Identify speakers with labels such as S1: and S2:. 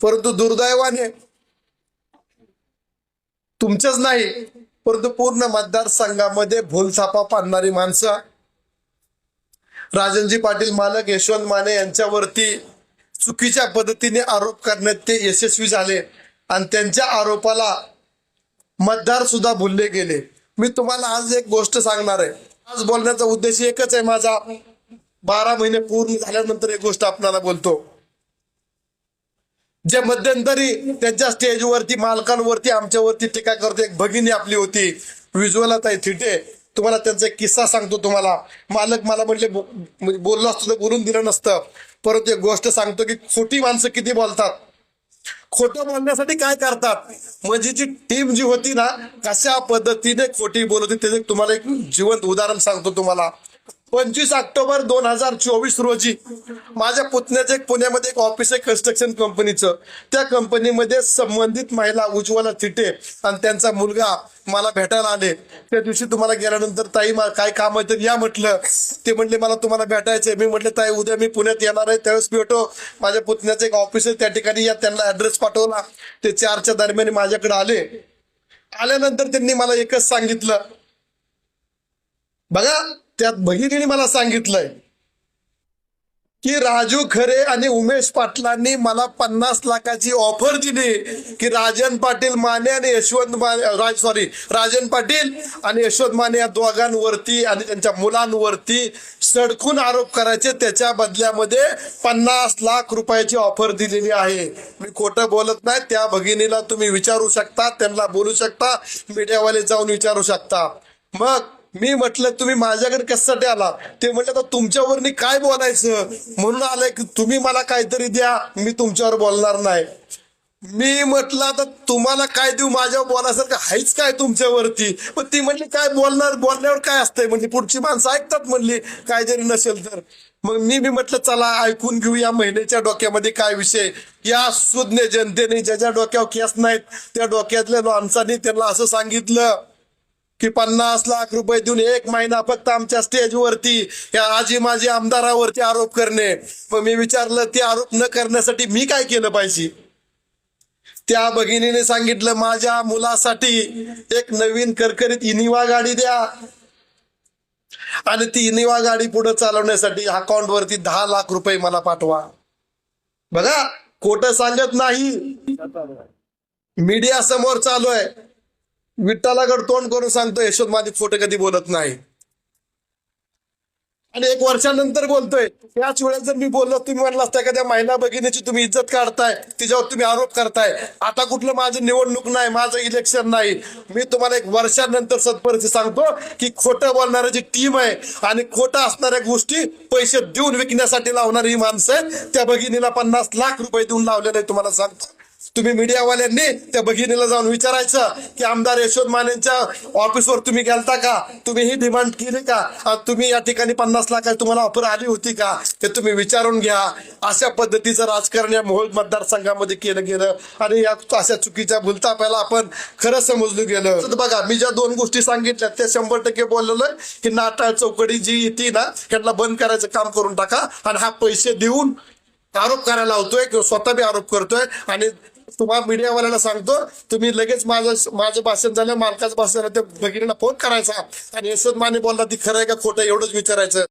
S1: परंतु दुर्दैवाने तुमच्याच नाही परंतु पूर्ण मतदारसंघामध्ये भूलथापा पाडणारी माणसं. राजनजी पाटील मालक यशवंत माने यांच्यावरती चुकीच्या पद्धतीने आरोप करण्यात ते यशस्वी झाले आणि त्यांच्या आरोपाला मतदार सुद्धा भुलले गेले. मी तुम्हाला आज एक गोष्ट सांगणार आहे. आज बोलण्याचा उद्देश एकच आहे माझा. बारा महिने पूर्ण झाल्यानंतर एक गोष्ट आपल्याला बोलतो. जे मध्यंतरी त्यांच्या स्टेजवरती मालकांवरती आमच्यावरती टीका करते. एक भगिनी आपली होती विज्युअलाताई थिटे. तुम्हाला त्यांचा एक किस्सा सांगतो तुम्हाला. मालक मला म्हटले म्हणजे बोललो असतो तर बोलून दिलं नसतं. परंतु एक गोष्ट सांगतो की खोटी माणसं किती बोलतात. खोटं बोलण्यासाठी काय करतात? म्हणजे जी टीम जी होती ना कशा पद्धतीने खोटी बोलत होती त्याचे तुम्हाला एक जिवंत उदाहरण सांगतो तुम्हाला. पंचवीस ऑक्टोबर दोन हजार चोवीस रोजी माझ्या पुतण्याचं एक पुण्यामध्ये एक ऑफिस आहे कन्स्ट्रक्शन कंपनीचं त्या कंपनीमध्ये संबंधित महिला उज्ज्वला थिटे आणि त्यांचा मुलगा मला भेटायला आले. त्या दिवशी तुम्हाला गेल्यानंतर ताई काय काम आहे तर या म्हटलं. ते म्हणले मला तुम्हाला भेटायचंय. मी म्हटलं ताई उद्या मी पुण्यात येणार आहे त्यावेळेस भेटो. माझ्या पुतण्याचं एक ऑफिस आहे त्या ठिकाणी या त्यांना ऍड्रेस पाठवला. ते चारच्या दरम्यान माझ्याकडे आले. आल्यानंतर त्यांनी मला एकच सांगितलं. बघा त्यात बहिणीने मला सांगितलंय की राजू खरे आणि उमेश पाटलांनी मला पन्नास लाखाची ऑफर दिली की राजन पाटील माने आणि यशवंत माने राज सॉरी राजन पाटील आणि यशवंत माने या दोघांवरती आणि त्यांच्या मुलांवरती सडकून आरोप करायचे. त्याच्या बदल्यामध्ये पन्नास लाख रुपयाची ऑफर दिलेली आहे. मी खोटं बोलत नाही. त्या भगिनीला तुम्ही विचारू शकता त्यांना बोलू शकता मीडियावाले जाऊन विचारू शकता. मग मी म्हटलं तुम्ही माझ्याकडे कशासाठी आला ते म्हटलं तर तुमच्यावर काय बोलायचं? म्हणून आलंय की तुम्ही मला काहीतरी द्या मी तुमच्यावर बोलणार नाही. मी म्हटलं आता तुम्हाला काय देऊ? माझ्यावर बोलायसारखं हायच काय तुमच्यावरती? पण ती म्हणली काय बोलणार? बोलण्यावर काय असतंय? म्हणजे पुढची माणसं ऐकतात म्हणली काय जरी नसेल तर. मग मी मी म्हटलं चला ऐकून घेऊ या महिन्याच्या डोक्यामध्ये काय विषय या सुज्ञ जनतेने ज्याच्या डोक्यावर केस नाहीत त्या डोक्यातल्या माणसाने त्यांना असं सांगितलं. की पन्नास लाख रुपये देऊन एक महिना फक्त आमच्या स्टेजवरती या आजी माझी आमदारावरती आरोप करणे. मग मी विचारलं ते आरोप न करण्यासाठी मी काय केलं पाहिजे? त्या भगिनीने सांगितलं माझ्या मुलासाठी एक नवीन करकरीत इनिवा गाडी द्या. आणि ती इनिवा गाडी पुढे चालवण्यासाठी अकाउंट वरती दहा लाख रुपये मला पाठवा. बघा खोट सांगत नाही. मीडिया समोर चालू आहे. विठ्ठलाकडे तोंड करून सांगतो यशोद माझे खोटे कधी बोलत नाही. आणि एक वर्षानंतर बोलतोय त्याच वेळेस जर मी बोललो तुम्ही म्हणला असता एखाद्या महिला भगिनीची तुम्ही इज्जत काढताय तिच्यावर तुम्ही आरोप करताय. आता कुठलं माझं निवडणूक नाही माझं इलेक्शन नाही. मी तुम्हाला एक वर्षानंतर सत्परिस्थिती सांगतो की खोटं बोलणारी जी टीम आहे आणि खोटं असणाऱ्या गोष्टी पैसे देऊन विकण्यासाठी लावणारी ही माणसं आहे त्या भगिनीला पन्नास लाख रुपये देऊन लावलेले आहे तुम्हाला सांगतो. तुम्ही मीडियावाल्यांनी त्या भगिनीला जाऊन विचारायचं की आमदार यशवंत मानेंच्या ऑफिसवर तुम्ही गेलता का? तुम्ही ही डिमांड केली का? तुम्ही या ठिकाणी पन्नास लाखाची तुम्हाला ऑफर आली होती का? ते तुम्ही विचारून घ्या. अशा पद्धतीचं राजकारण या मोहोळ मतदारसंघामध्ये केलं गेलं. आणि या अशा चुकीच्या भूलतापाला आपण खरं समजलं गेलं. तर बघा मी ज्या दोन गोष्टी सांगितल्या त्या शंभर टक्के बोललेलं की नाटाळ चौकडी जी येते ना त्यांना बंद करायचं काम करून टाका आणि हा पैसे देऊन आरोप करायला लावतोय किंवा स्वतः बी आरोप करतोय आणि तुम्हाला मीडियावाल्याला सांगतो तुम्ही लगेच माझं माझं भाषण झालं मालकाचं भाषण झालं त्या भगिनीला फोन करायचा. आणि यशवंत माने बोलला ती खरं आहे का खोटं एवढंच विचारायचं.